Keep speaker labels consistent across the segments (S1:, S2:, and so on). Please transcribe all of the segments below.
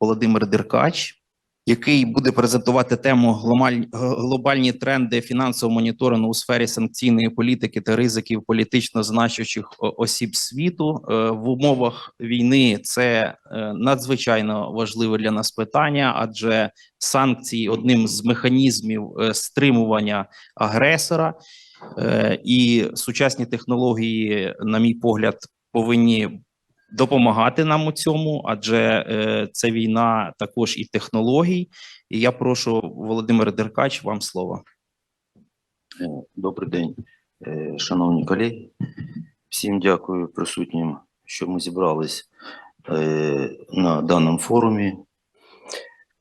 S1: Володимир Деркач, який буде презентувати тему «Гломаль- глобальні тренди фінансового моніторингу у сфері санкційної політики та ризиків політично значущих осіб світу Е, в умовах війни. Це е, надзвичайно важливе для нас питання, адже санкції одним з механізмів е, стримування агресора. Е, І сучасні технології, на мій погляд, повинні допомагати нам у цьому, адже це війна також і технологій. І я прошу Володимир Деркач, вам слово.
S2: Е, Добрий день, е, шановні колеги. Всім дякую присутнім, що ми зібрались е, на даному форумі.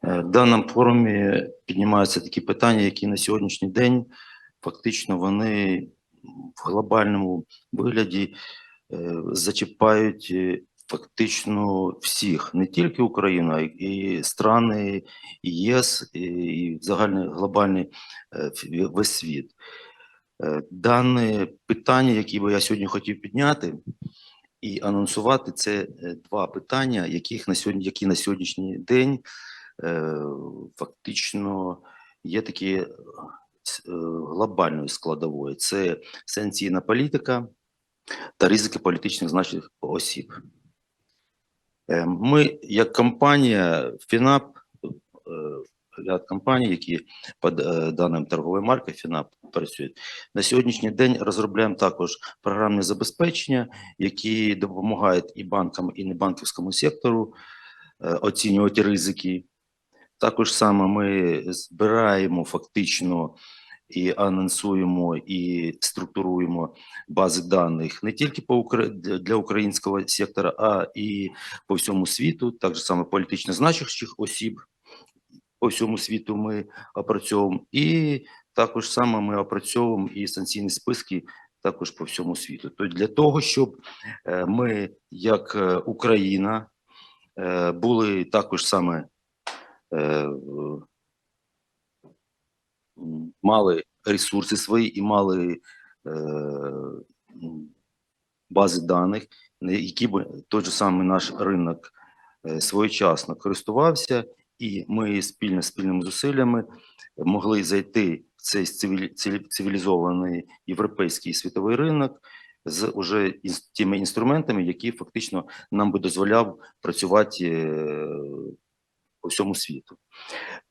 S2: В даному форумі піднімаються такі питання, які на сьогоднішній день фактично вони в глобальному вигляді зачіпають е, фактично всіх, не тільки Україну, а й страни ЄС, і- загальний глобальний е, весь світ. Е, Дане питання, які би я сьогодні хотів підняти і анонсувати, це е, два питання, яких на сьогодні, які на сьогоднішній день е, фактично є такі е, е, глобальною складовою. Це санкційна політика та ризики політичних значних осіб. Е, Ми, як компанія ФІНАП, е, ряд компаній, які під е, даним торговою маркою ФІНАП працюють, на сьогоднішній день розробляємо також програмне забезпечення, які допомагають і банкам, і небанківському сектору оцінювати ризики. Також саме ми збираємо фактично і анонсуємо і структуруємо бази даних не тільки по для українського сектора, а і по всьому світу, так же саме політично значущих осіб по всьому світу ми опрацьовуємо, і також саме ми опрацьовуємо і санкційні списки також по всьому світу. Тобто для того, щоб е, ми, як е, Україна, е, були також саме мали ресурси свої і мали е, бази даних, які б той же самий наш ринок е, своєчасно користувався, і ми спільно спільними зусиллями могли зайти в цей цивілі- цивілі- цивілізований європейський світовий ринок з уже тими інструментами, які фактично нам би дозволяв працювати е, по всьому світу.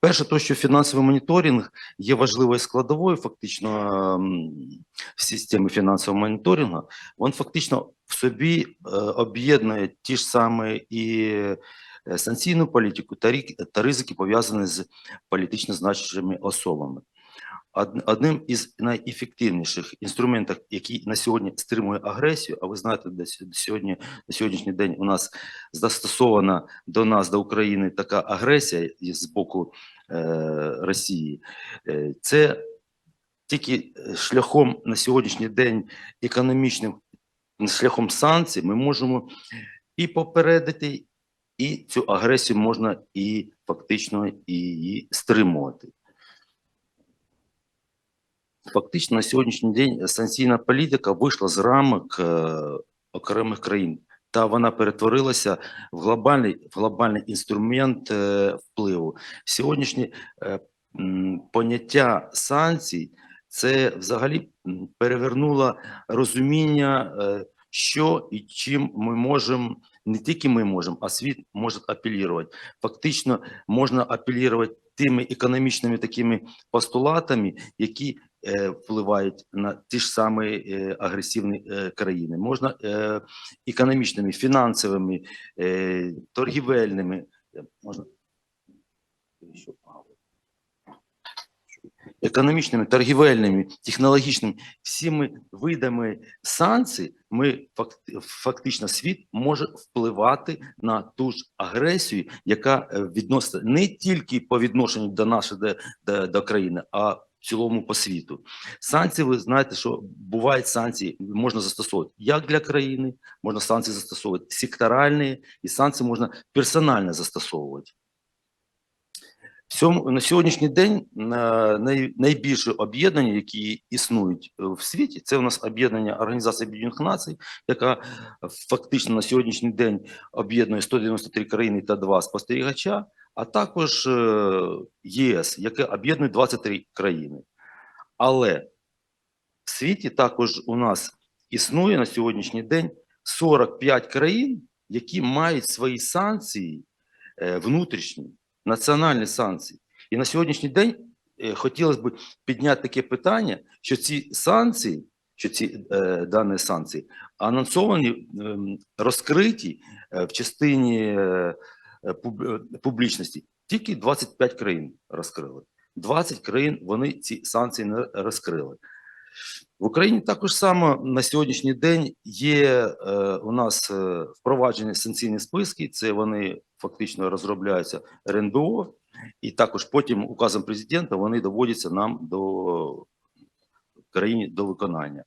S2: Перше, то, що фінансовий моніторинг є важливою складовою, фактично системи в системі фінансового моніторингу, він фактично в собі е, об'єднує ті ж самі і е, санкційну політику та, ризики, пов'язані з політично значущими особами. Од- Одним із найефективніших інструментів, який на сьогодні стримує агресію, а ви знаєте, де сьогодні на сьогоднішній день у нас застосована до нас, до України, така агресія з боку е, Росії, е, це тільки е, шляхом на сьогоднішній день економічним шляхом санкцій ми можемо і попередити, і цю агресію можна і фактично і її стримувати. Фактично на сьогоднішній день санкційна політика вийшла з рамок е, окремих країн, та вона перетворилася в глобальний, в глобальний інструмент е, впливу. Сьогоднішнє е, поняття санкцій це взагалі перевернуло розуміння, е, що і чим ми можемо, не тільки ми можемо, а світ може апелювати. Фактично можна апелювати тими економічними такими постулатами, які впливають на ті ж самі е, агресивні е, країни. Можна е, економічними, фінансовими, е, торгівельними, е, можна економічними, торгівельними, технологічними, всіми видами санкцій, ми факт- фактично світ може впливати на ту ж агресію, яка е, відноситься не тільки по відношенню до нашої до, до, до країни, а цілому по світу. Санкції, ви знаєте, що бувають санкції, можна застосовувати як для країни, можна санкції застосовувати секторальні, і санкції можна персонально застосовувати. На сьогоднішній день най- найбільше об'єднання, які існують е, в світі, це у нас об'єднання Організації Об'єднаних Націй, яка фактично на сьогоднішній день об'єднує 193 країни та два спостерігача, а також е, ЄС, яке об'єднує 23 країни. Але в світі також у нас існує на сьогоднішній день 45 країн, які мають свої санкції е, внутрішні, національні санкції. І на сьогоднішній день е, хотілося б підняти таке питання, що ці санкції, що ці е, дані санкції анонсовані, ем, розкриті е, в частині е, е, публічності. Тільки 25 країн розкрили. 20 країн вони ці санкції не розкрили. В Україні також само на сьогоднішній день є е, у нас е, впроваджені санкційні списки. Це вони фактично розробляються РНБО, і також потім указом президента вони доводяться нам до країні до виконання.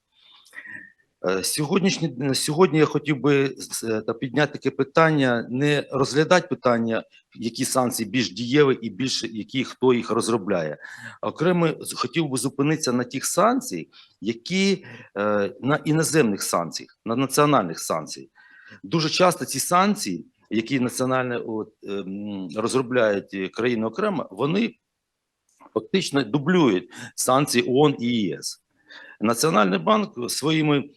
S2: Е, Сьогоднішні, сьогодні я хотів би е, підняти таке питання, не розглядати питання, які санкції більш дієві і більш які хто їх розробляє. Окремо хотів би зупинитися на тих санкціях, які е, на іноземних санкціях, на національних санкціях. Дуже часто ці санкції, які національно от, ем, розробляють е, країни окремо, вони фактично дублюють санкції ООН і ЄС. Національний банк своїми е,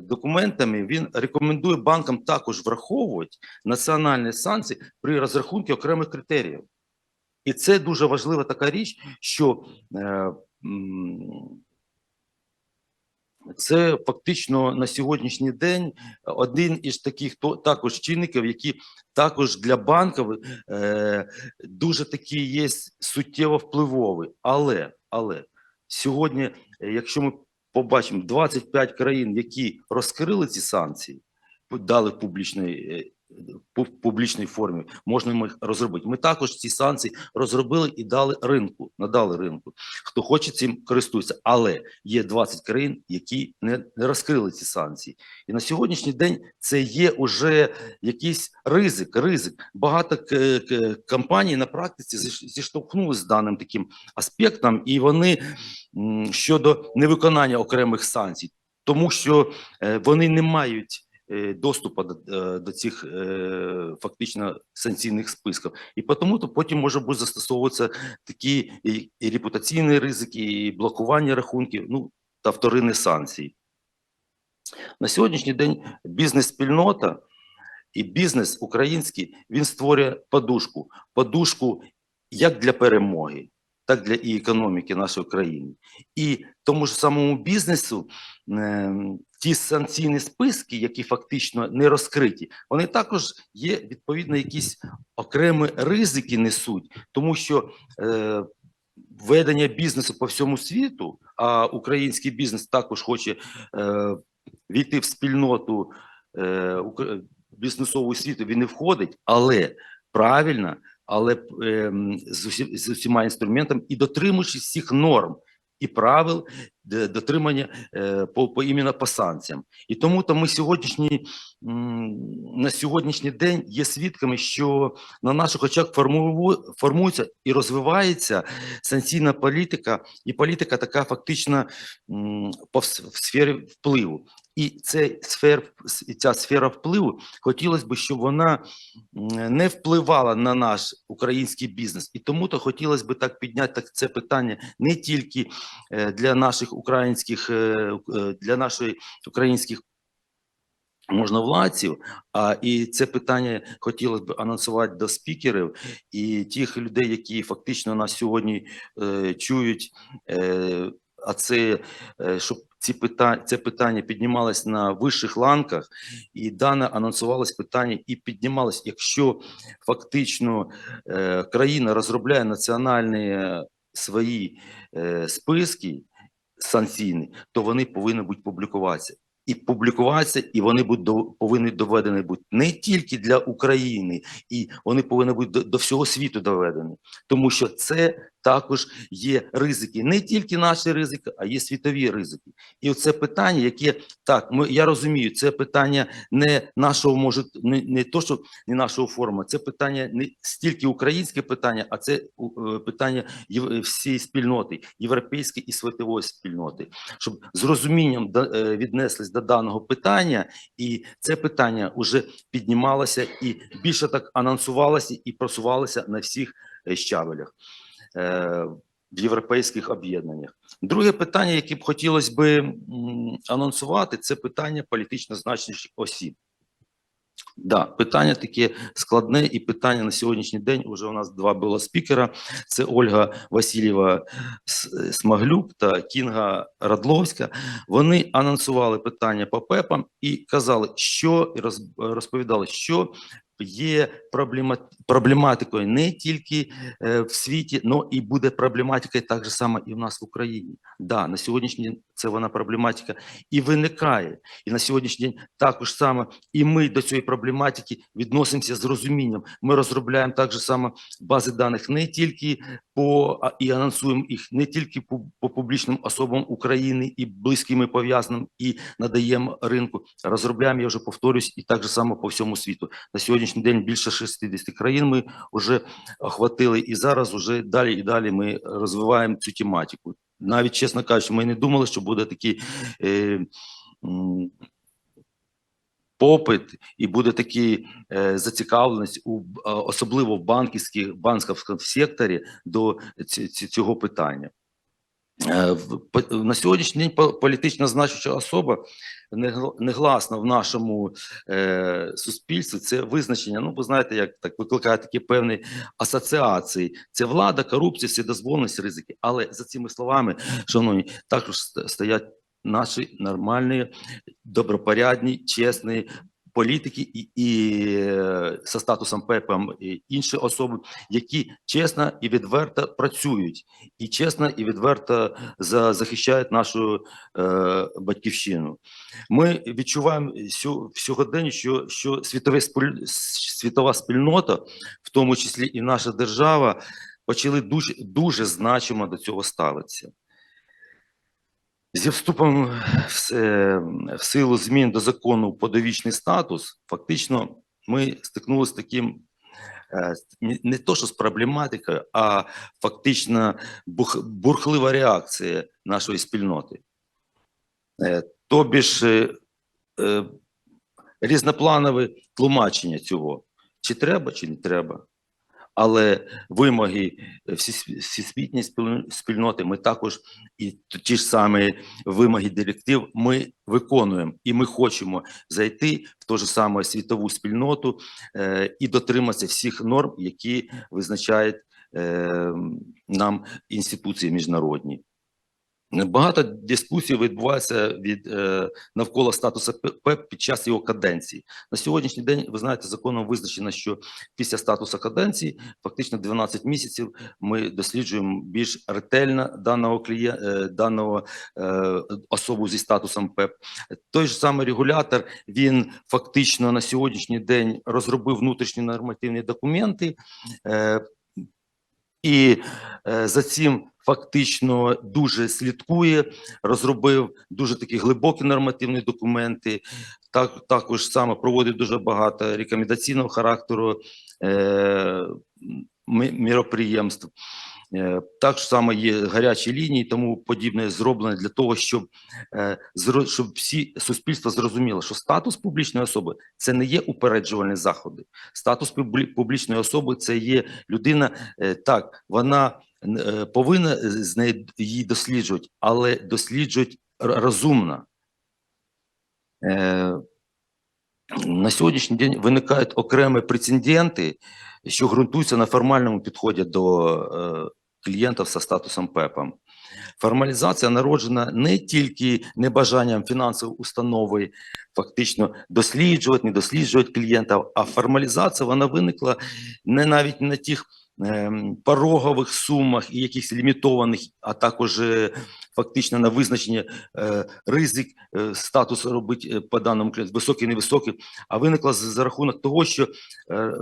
S2: документами він рекомендує банкам також враховувати національні санкції при розрахунку окремих критеріїв. І це дуже важлива така річ, що е, це фактично на сьогоднішній день один із таких також чинників, які також для банків е, дуже такі є суттєво впливові. Але, але сьогодні, е, якщо ми побачимо 25 країн, які розкрили ці санкції, дали публічний, е, в публічній формі, можна їх розробити. Ми також ці санкції розробили і дали ринку, надали ринку. Хто хоче цим користується, але є 20 країн, які не, розкрили ці санкції. І на сьогоднішній день це є уже якийсь ризик. Ризик. Багато компаній на практиці зіш- зіштовхнулися з даним таким аспектом, і вони щодо невиконання окремих санкцій, тому що е, вони не мають. Е, Доступу до, е, до цих е, фактично санкційних списків, і тому то потім може бути застосовуватися такі і, репутаційні ризики, і блокування рахунків, ну та вторинні санкції. На сьогоднішній день бізнес-спільнота і бізнес український він створює подушку, подушку як для перемоги, так для і економіки нашої країни. І тому ж самому бізнесу е, ті санкційні списки, які фактично не розкриті, вони також є відповідно якісь окремі ризики несуть, тому що е, ведення бізнесу по всьому світу, а український бізнес також хоче е, війти в спільноту е, бізнесового світу, він не входить, але правильно, але ем, з, усі, з усіма інструментами і дотримуючись всіх норм і правил дотримання е, по, по іменно по санкціям. І тому то ми сьогоднішні на сьогоднішній день є свідками, що на наших очах формує- формується і розвивається санкційна політика, і політика така фактично в сфері впливу. І цей сфер, ця сфера впливу хотілося б, щоб вона не впливала на наш український бізнес. І тому то хотілося б так підняти так, це питання не тільки е, для наших українських, е, е, для нашої українських можновладців, а і це питання хотілося б анонсувати до спікерів і тих людей, які фактично нас сьогодні е, чують. Е, а це е, щоб ці питання, це питання піднімалось на вищих ланках, і дане анонсувалось питання і піднімалось, якщо фактично е, країна розробляє національні е, свої списки санкційні, то вони повинні бути публікуватися. І публікуватися, і вони будуть повинні доведені бути не тільки для України, і вони повинні бути до, до всього світу доведені, тому що це також є ризики. Не тільки наші ризики, а є світові ризики. І це питання, яке так, ми я розумію, це питання не нашого може не, не то, що не нашого форуму, це питання не стільки українське питання, а це е, питання єв- всієї спільноти, європейської і світової спільноти, щоб з розумінням е, віднеслись до даного питання, і це питання вже піднімалося і більше так анонсувалося і просувалося на всіх е, щабелях е, в європейських об'єднаннях. Друге питання, яке б хотілося би анонсувати, це питання політично значущих осіб. Да, питання таке складне, і питання на сьогоднішній день уже у нас два було спікера: це Ольга Васильєва Смаглюк та Кінга Радловська. Вони анонсували питання по ПЕПам і казали, що розповідали, що є проблема, проблематикою не тільки е, в світі, але і буде проблематикою так же само і в нас в Україні. Да, на сьогоднішній це вона проблематика і виникає. І на сьогоднішній день також саме і ми до цієї проблематики відносимося з розумінням. Ми розробляємо так же само бази даних не тільки по і анонсуємо їх не тільки по, по публічним особам України і близькими пов'язаним, і надаємо ринку. Розробляємо, я вже повторюсь, і так же само по всьому світу. На сьогоднішній день більше 60 країн ми вже охватили, і зараз вже далі і далі ми розвиваємо цю тематику. Навіть чесно кажучи, ми не думали, що буде такий е, попит і буде такий е, зацікавленість у особливо в банківській банківському секторі до цього питання. Е, На сьогоднішній день по- політично значуща особа негл- негласно в нашому е, суспільстві це визначення. Ну, ви знаєте, як так викликає такі певні асоціації. Це влада, корупція, вседозволеність, ризики. Але за цими словами, шановні, також стоять наші нормальні, добропорядні, чесні політики і, і е, со статусом ПЕПом і інші особи, які чесно і відверто працюють, і чесно і відверто за, захищають нашу е, батьківщину. Ми відчуваємо сю- в сьогоденні, що, що світове світова спільнота, в тому числі і наша держава, почали дуже, дуже значимо до цього ставитися. Зі вступом в, в силу змін до закону про довічний статус, фактично ми стикнулися з таким е, не- то, що з проблематикою, а фактично бурхлива реакція нашої спільноти. Е, Тобі ж е, е, різнопланове тлумачення цього. Чи треба, чи не треба. Але вимоги всесві- всесвітньої спільноти ми також і ті ж самі вимоги директив ми виконуємо, і ми хочемо зайти в ту ж саму світову спільноту е, і дотриматися всіх норм, які визначають е, нам інституції міжнародні. Багато дискусій відбувається від е, навколо статусу ПЕП під час його каденції. На сьогоднішній день ви знаєте, законом визначено, що після статусу каденції, фактично 12 місяців, ми досліджуємо більш ретельно даного клієнта, даного е, особу зі статусом ПЕП. Той ж самий регулятор він фактично на сьогоднішній день розробив внутрішні нормативні документи. Е, і е, за цим фактично дуже слідкує, розробив дуже такі глибокі нормативні документи. Так також саме проводить дуже багато рекомендаційного характеру е, міроприємств. Е, Так само є гарячі лінії, тому подібне зроблено для того, щоб, е, щоб всі суспільство зрозуміло, що статус публічної особи це не є упереджувальні заходи. Статус публічної особи це є людина, е, так, вона повинна з неї її досліджувати, але досліджують розумно. На сьогоднішній день виникають окремі прецеденти, що ґрунтуються на формальному підході до е, клієнтів за статусом ПЕПом. Формалізація народжена не тільки небажанням фінансової установи фактично досліджувати, не досліджувати клієнтів, а формалізація вона виникла не навіть на тих ем, порогових сумах і якихось лімітованих, а також е, фактично на визначення е, ризик е, статусу робити е, по даному клієнту, високий, невисокий, а виникла за, рахунок того, що е,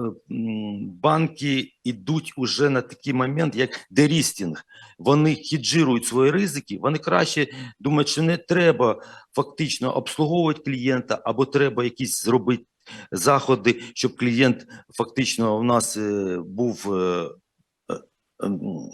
S2: банки йдуть уже на такий момент, як дерістінг. Вони хеджирують свої ризики, вони краще думають, що не треба фактично обслуговувати клієнта, або треба якісь зробити заходи, щоб клієнт фактично у нас був.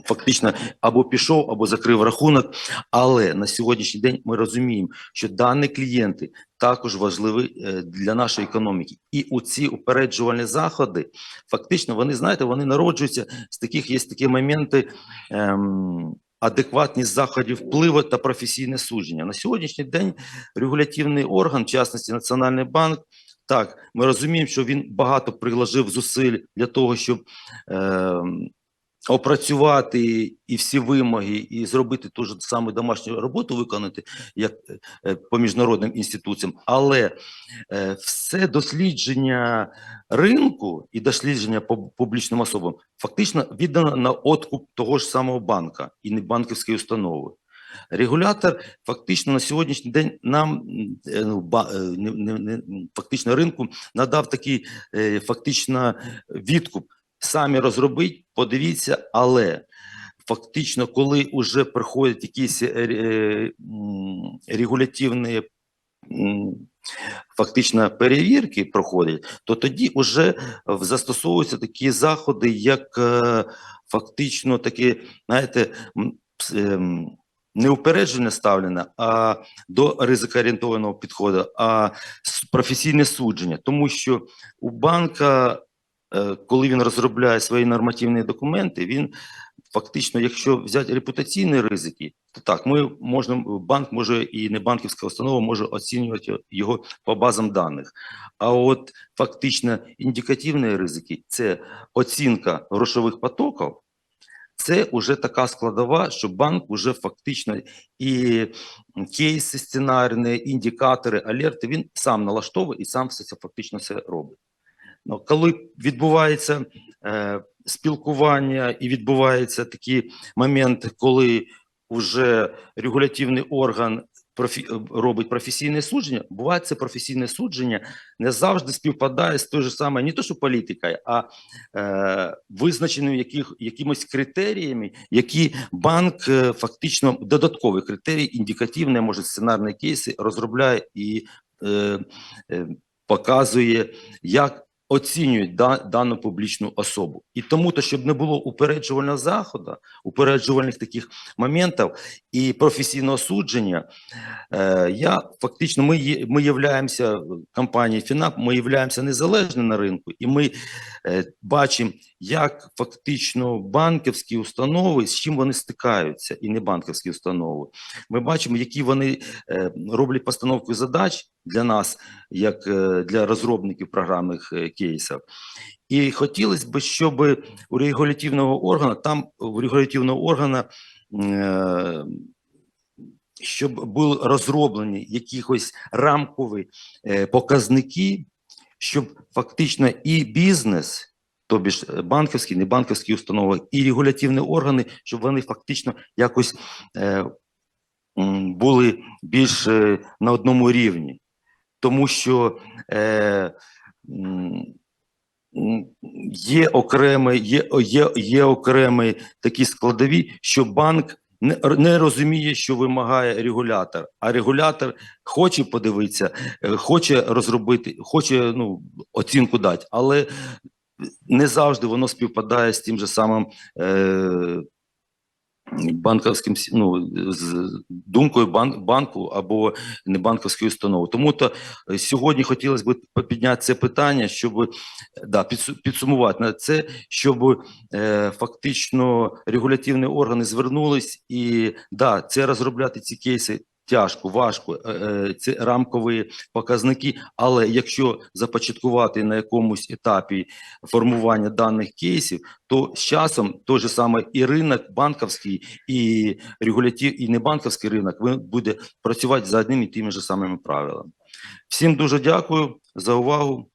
S2: Фактично або пішов, або закрив рахунок. Але на сьогоднішній день ми розуміємо, що дані клієнти також важливі е, для нашої економіки. І у ці упереджувальні заходи, фактично, вони знаєте, вони народжуються з таких, є такі моменти. Ем, Адекватність заходів впливу та професійне судження. На сьогоднішній день регулятивний орган, в частності Національний банк, так, ми розуміємо, що він багато приложив зусиль для того, щоб е, опрацювати і всі вимоги, і зробити ту ж саму домашню роботу виконати, як е, по міжнародним інституціям. Але е, все дослідження ринку і дослідження публічним особам фактично віддано на откуп того ж самого банка і не банківської установи. Регулятор фактично на сьогоднішній день нам е, ну, фактично ринку надав такий фактично відкуп. Самі розробіть, подивіться, але фактично, коли вже приходять якісь е, е, регулятивні фактично перевірки проходять, то тоді вже застосовуються такі заходи, як е, фактично такі, знаєте, ем, не упереджене ставлення, а до ризикоорієнтованого підходу, а професійне судження. Тому що у банка, коли він розробляє свої нормативні документи, він фактично, якщо взяти репутаційні ризики, то так, ми можемо, банк може і не банківська установа може оцінювати його по базам даних. А от фактично індикативні ризики це оцінка грошових потоків. Це вже така складова, що банк вже фактично і кейси сценарні, індикатори, алерти він сам налаштовує і сам все це фактично це робить. Ну, коли відбувається е, спілкування і відбувається такий момент, коли вже регулятивний орган профі, робить професійне судження, буває це професійне судження не завжди співпадає з той же самою, не то що політикою, а е, визначеними яких, якимось критеріями, які банк е, фактично додаткові критерії, індикативні, може сценарні кейси розробляє і е, е, показує, як оцінюють да, дану публічну особу. І тому, то, щоб не було упереджувального заходу, упереджувальних таких моментів і професійного судження, е, я фактично ми, є- ми являємося компанією ФІНАП, ми являємося незалежними на ринку, і ми е, бачимо, як фактично банківські установи, з чим вони стикаються, і не банківські установи. Ми бачимо, які вони е, роблять постановку задач для нас, як е, для розробників програмних е, кейсів. І хотілося б, щоб у регулятивного органу, там у регулятивного органу, е, щоб були розроблені якихось рамкові е, показники, щоб фактично і бізнес, тобі ж е, банківські, небанківські установи, і регулятивні органи, щоб вони фактично якось е, були більш е, на одному рівні. Тому що е, є окремі, є, є, є окремі такі складові, що банк не, розуміє, що вимагає регулятор, а регулятор хоче подивитися, е, хоче розробити, хоче ну, оцінку дати, але не завжди воно співпадає з тим же самим е, банківським ну, з думкою банку або не банківської установи. Тому то е, сьогодні хотілося б підняти це питання, щоб да, підсумувати на це, щоб е, фактично регулятивні органи звернулись і да, це розробляти ці кейси. Тяжко, важко, е, е, рамкові показники, але якщо започаткувати на якомусь етапі формування даних кейсів, то з часом той же саме і ринок банківський, і регулятив, і небанківський ринок він буде працювати за одними і тими ж самими правилами. Всім дуже дякую за увагу.